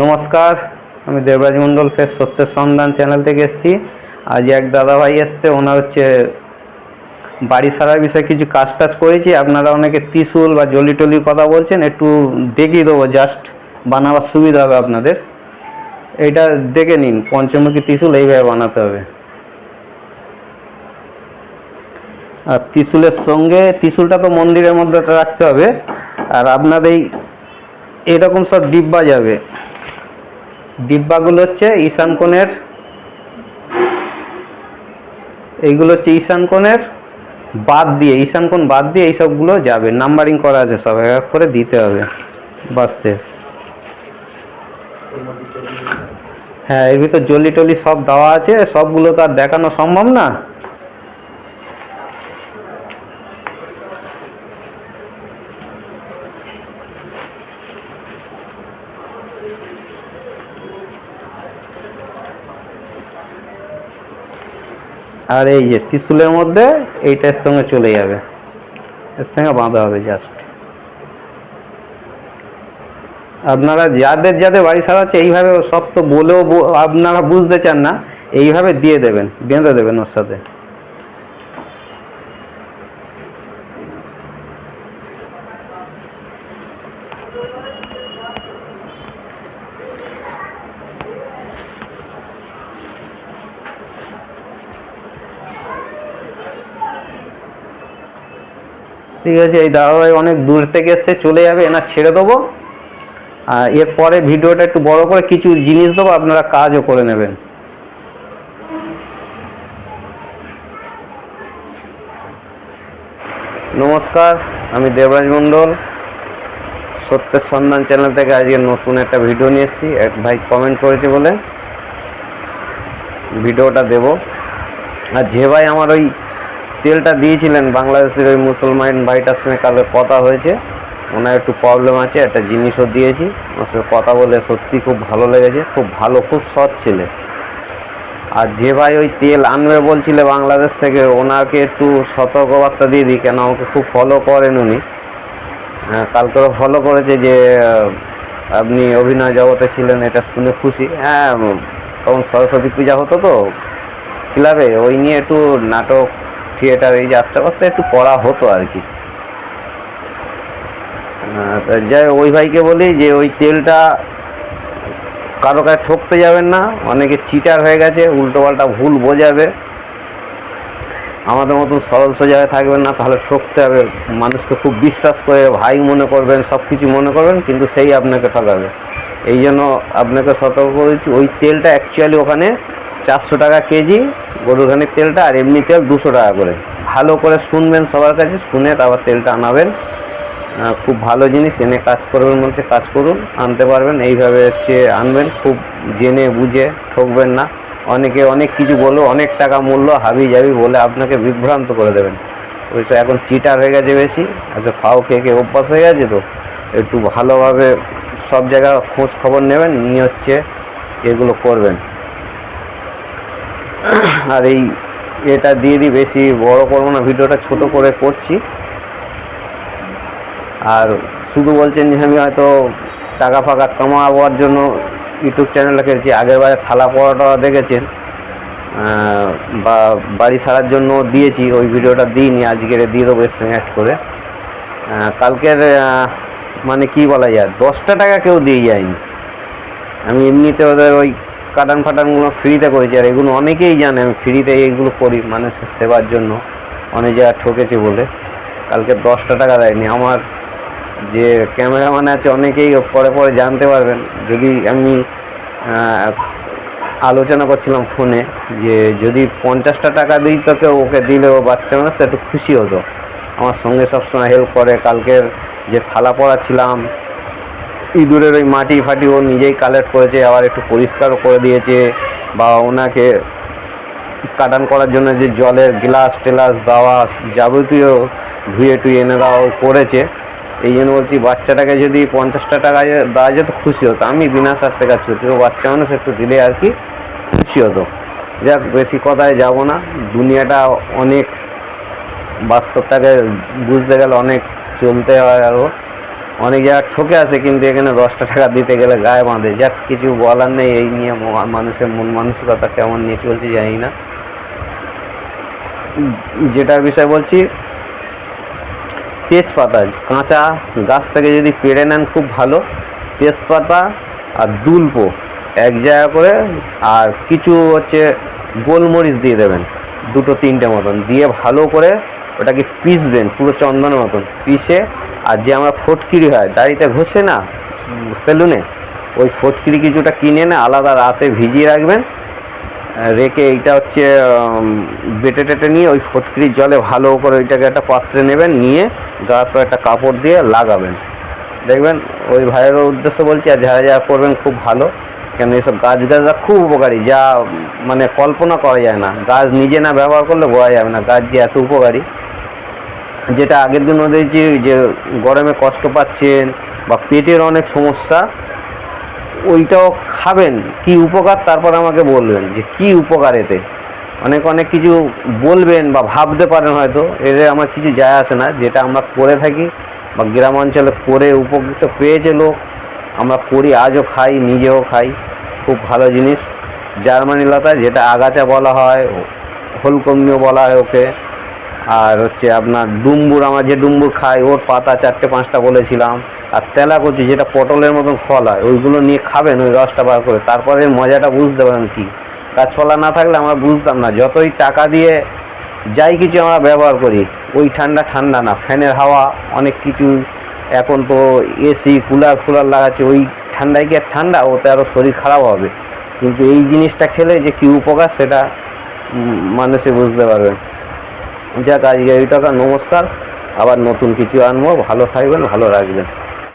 নমস্কার, আমি দেবরাজ মণ্ডল ফের সত্যের সন্ধান চ্যানেল থেকে এসেছি। আজ এক দাদাভাই এসছে, ওনার হচ্ছে বাড়ি সারার বিষয়ে কিছু কাজ টাজ করেছি। আপনারা অনেকে ত্রিশুল বা জলি টলির কথা বলছেন, একটু দেখিয়ে দেবো, জাস্ট বানাবার সুবিধা হবে আপনাদের। এইটা দেখে নিন, পঞ্চমুখী ত্রিশুল এইভাবে বানাতে হবে। আর ত্রিশুলের সঙ্গে, ত্রিশুলটা তো মন্দিরের মধ্যে রাখতে হবে। আর আপনার এই এরকম সব ডিব্বা যাবে। ডিব্বাগুলো হচ্ছে ঈশান কোণের, এইগুলো হচ্ছে ঈশান কোণের, বাদ দিয়ে, ঈশান কোণ বাদ দিয়ে এই সবগুলো যাবে। নাম্বারিং করা আছে সব, এক এক করে দিতে হবে বাঁচতে হ্যাঁ এর ভিতর জলি টলি সব দেওয়া আছে, সবগুলো তো আর দেখানো সম্ভব না। আর এই যে ত্রিশুলের মধ্যে এইটার সঙ্গে চলে যাবে। এর সঙ্গে বাঁধা হবে জাস্ট আপনারা যাদের যাদের বাড়ি সারাচ্ছে এইভাবে সব তো বলেও আপনারা বুঝতে চান না, এইভাবে দিয়ে দেবেন, বেঁধে দেবেন ওর সাথে। ঠিক আছে, এই দাদাভাই অনেক দূর থেকে এসে চলে যাবে, এনার ছেড়ে দেবো। আর এরপরে ভিডিওটা একটু বড় করে কিছু জিনিস দেবো, আপনারা কাজও করে নেবেন। নমস্কার, আমি দেবরাজ মণ্ডল, সত্যের সন্ধান চ্যানেল থেকে আজকে নতুন একটা ভিডিও নিয়ে এসেছি। এক ভাই কমেন্ট করেছে বলে, ভিডিওটা দেব। আর যে ভাই আমার ওই তেলটা দিয়েছিলেন বাংলাদেশের ওই মুসলমান ভাইটার সঙ্গে কালকে কথা হয়েছে। ওনার একটু প্রবলেম আছে একটা জিনিসও দিয়েছি। ওর সঙ্গে কথা বলে সত্যি খুব ভালো লেগেছে খুব ভালো খুব সৎ ছেলে। আর যে ভাই ওই তেল আনবে বলছিলে বাংলাদেশ থেকে ওনাকে একটু সতর্কবার্তা দিয়ে দিই কেন আমাকে খুব ফলো করেন উনি। হ্যাঁ, কালকেও ফলো করেছে যে আপনি অভিনয় জগতে ছিলেন এটা শুনে খুশি। হ্যাঁ তখন সরস্বতী পূজা হতো তো ক্লাবে ওই নিয়ে একটু নাটক থিয়েটার এই যাত্রাপাত্রা একটু করা হতো আর কি। যাই ওই ভাইকে বলি যে ওই তেলটা কারও কাছে ঠকতে যাবেন না, অনেকে চিটার হয়ে গেছে, উল্টো পাল্টা ভুল বোঝাবে। আমাদের মতন সরল সোজায় থাকবেন না, তাহলে ঠকতে হবে। মানুষকে খুব বিশ্বাস করে ভাই মনে করবেন সব কিছু মনে করবেন, কিন্তু সেই আপনাকে ঠকাবে। এই জন্য আপনাকে সতর্ক করেছি, ওই তেলটা অ্যাকচুয়ালি ওখানে চারশো টাকা কেজি গরুর গরুখানির তেলটা আর এমনি তেল দুশো টাকা করে। ভালো করে শুনবেন সবার কাছে, শুনে তারপর তেলটা আনাবেন। খুব ভালো জিনিস, এনে কাজ করবেন বলছে কাজ করুন, আনতে পারবেন। এইভাবে হচ্ছে আনবেন, খুব জেনে বুঝে ঠকবেন না। অনেকে অনেক কিছু বলো, অনেক টাকা মূল্য, হাবি যাবি বলে আপনাকে বিভ্রান্ত করে দেবেন। ওই তো এখন চিটার হয়ে গেছে বেশি আচ্ছা ফাও খেয়ে খেয়ে অভ্যাস হয়ে গেছে তো? একটু ভালোভাবে সব জায়গা খোঁজ খবর নেবেন, নিয়ে হচ্ছে এগুলো করবেন। আর এই এটা দিয়ে দিই বেশি বড় করব না, ভিডিওটা ছোট করে করছি। আর শুধু বলছেন যে আমি হয়তো টাকা ফাঁকা কামাবার জন্য ইউটিউব চ্যানেলটা খেলছি, আগের বারে থালা পড়াটা দেখেছেন বা বাড়ি সারার জন্য দিয়েছি, ওই ভিডিওটা দিইনি, আজকের দিয়ে দেবো এর অ্যাড করে। কালকের মানে কি বলা যায়, দশটা টাকা কেউ দিয়ে যায়নি। আমি এমনিতে ওদের ওই কাটান ফাটানগুলো ফ্রিতে করেছি। আর এগুলো অনেকেই জানে আমি ফ্রিতে এইগুলো করি মানুষের সেবার জন্য। অনেক জায়গায় ঠকেছি বলে। কালকে দশটা টাকা দেয়নি। আমার যে ক্যামেরাম্যান আছে, অনেকেই পরে পরে জানতে পারবেন। যদি আমি আলোচনা করছিলাম ফোনে যে যদি পঞ্চাশটা টাকা দিই তোকে ওকে দিলে ও বাচ্চা মানুষ, তো একটু খুশি হতো। আমার সঙ্গে সবসময় হেল্প করে। কালকের যে থালা পড়াচ্ছিলাম ইঁদুরের ওই মাটি ফাটি ও নিজেই কালেক্ট করেছে, আবার একটু পরিষ্কারও করে দিয়েছে বা ওনাকে কাটান করার জন্য যে জলের গ্লাস টেলাস দাওয়া যাবতীয় ধুয়ে টুয়ে এনে দেওয়া করেছে। এই জন্য বলছি বাচ্চাটাকে যদি পঞ্চাশটা টাকা দেওয়া যেত খুশি হতো। আমি বিনা স্বার্থে কাজ করছি বাচ্চা মানুষ একটু দিলে আর কি খুশি হতো। যাক, বেশি কথায় যাব না। দুনিয়াটা অনেক বাস্তবটাকে বুঝতে গেলে অনেক চলতে হয় আরও অনেক জায়গায় ঠকে আছে, কিন্তু এখানে দশটা টাকা দিতে গেলে গায়ে বাঁধে। যাক, কিছু বলার নেই, এই নিয়ে মানুষের মন মানসিকতা কেমন নিয়ে চলছে জানি না। যেটার বিষয় বলছি, তেজপাতা, কাঁচা গাছ থেকে যদি পেড়ে নেন খুব ভালো। তেজপাতা আর দুলপো, এক জায়গা করে, আর কিছু হচ্ছে গোলমরিচ দিয়ে দেবেন, দুটো তিনটে মতন। দিয়ে ভালো করে ওটাকে পিসবেন পুরো চন্দনের মতন। পিষে আর যে আমরা ফটকিরি হয়, দাড়িতে ঘষে না, সেলুনে, ওই ফটকিরি কিছুটা কিনে না, আলাদা রাতে ভিজিয়ে রাখবেন, রেখে এইটা হচ্ছে বেটে টেটে নিয়ে ওই ফটকিরির জলে ভালো করে ওইটাকে একটা পাত্রে নেবেন, নিয়ে গায়ে একটা কাপড় দিয়ে লাগাবেন। দেখবেন, ওই ভাইয়েরও উদ্দেশ্য বলছি, আর যারা যারা করবেন খুব ভালো, কেন এসব গাছ গাছরা খুব উপকারী, যা মানে কল্পনা করা যায় না। গাছ নিজে না ব্যবহার করলে বোঝা যাবে না, গাছ যে এত উপকারী। যেটা আগের দিনও দেখছি যে গরমে কষ্ট পাচ্ছেন বা পেটের অনেক সমস্যা, ওইটাও খাবেন। কি উপকার? তারপর আমাকে বলবেন যে, কি উপকার এতে? অনেক অনেক কিছু বলবেন বা ভাবতে পারেন হয়তো। এতে আমার কিছু যায় আসে না। যেটা আমরা করে থাকি বা গ্রাম অঞ্চলে করে উপকৃত পেয়েছে লোক, আমরা করি, আজও খাই, নিজেও খাই। খুব ভালো জিনিস। জার্মানি লতা, যেটা আগাছা বলা হয় হোলকম্য বলা হয় ওকে। আর হচ্ছে আপনার ডুম্বুর, আমার যে ডুম্বুর খাই, ওর পাতা চারটে, পাঁচটা বলেছিলাম। আর তেলাকুচি, যেটা পটলের মতন ফল হয়, ওইগুলো নিয়ে খাবেন, ওই রসটা বার করে। তারপরে মজাটা বুঝতে পারেন কি? গাছপালা না থাকলে আমরা বুঝতাম না, যতই টাকা দিয়ে যাই কিছু আমরা ব্যবহার করি, ওই ঠান্ডা ঠান্ডা না, ফ্যানের হাওয়া, অনেক কিছু। এখন তো এসি, কুলার ফুলার লাগাচ্ছে, ওই ঠান্ডায় কি আর ঠান্ডা? ওতে আরও শরীর খারাপ হবে। কিন্তু এই জিনিসটা খেলে যে কী উপকার, সেটা মানুষে বুঝতে পারবে। যাক আজকে এই টাকা নমস্কার। আবার নতুন কিছু আনব। ভালো থাকবেন ভালো রাখবেন।